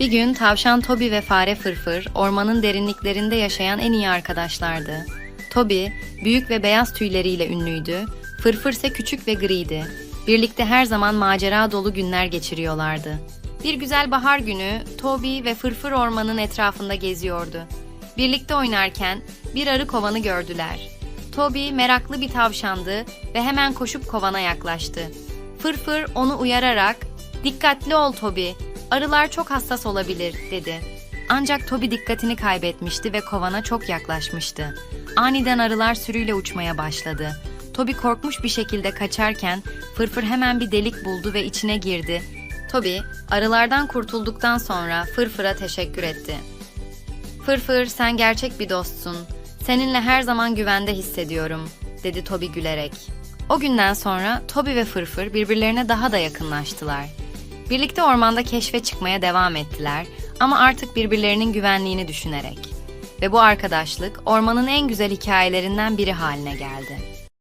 Bir gün tavşan Toby ve fare Fırfır ormanın derinliklerinde yaşayan en iyi arkadaşlardı. Toby büyük ve beyaz tüyleriyle ünlüydü, Fırfır ise küçük ve griydi. Birlikte her zaman macera dolu günler geçiriyorlardı. Bir güzel bahar günü Toby ve Fırfır ormanın etrafında geziyordu. Birlikte oynarken bir arı kovanı gördüler. Toby meraklı bir tavşandı ve hemen koşup kovana yaklaştı. Fırfır onu uyararak "Dikkatli ol Toby. Arılar çok hassas olabilir." dedi. Ancak Toby dikkatini kaybetmişti ve kovana çok yaklaşmıştı. Aniden arılar sürüyle uçmaya başladı. Toby korkmuş bir şekilde kaçarken Fırfır hemen bir delik buldu ve içine girdi. Toby arılardan kurtulduktan sonra Fırfır'a teşekkür etti. Fırfır sen gerçek bir dostsun. Seninle her zaman güvende hissediyorum, dedi Toby gülerek. O günden sonra Toby ve Fırfır birbirlerine daha da yakınlaştılar. Birlikte ormanda keşfe çıkmaya devam ettiler ama artık birbirlerinin güvenliğini düşünerek. Ve bu arkadaşlık ormanın en güzel hikayelerinden biri haline geldi.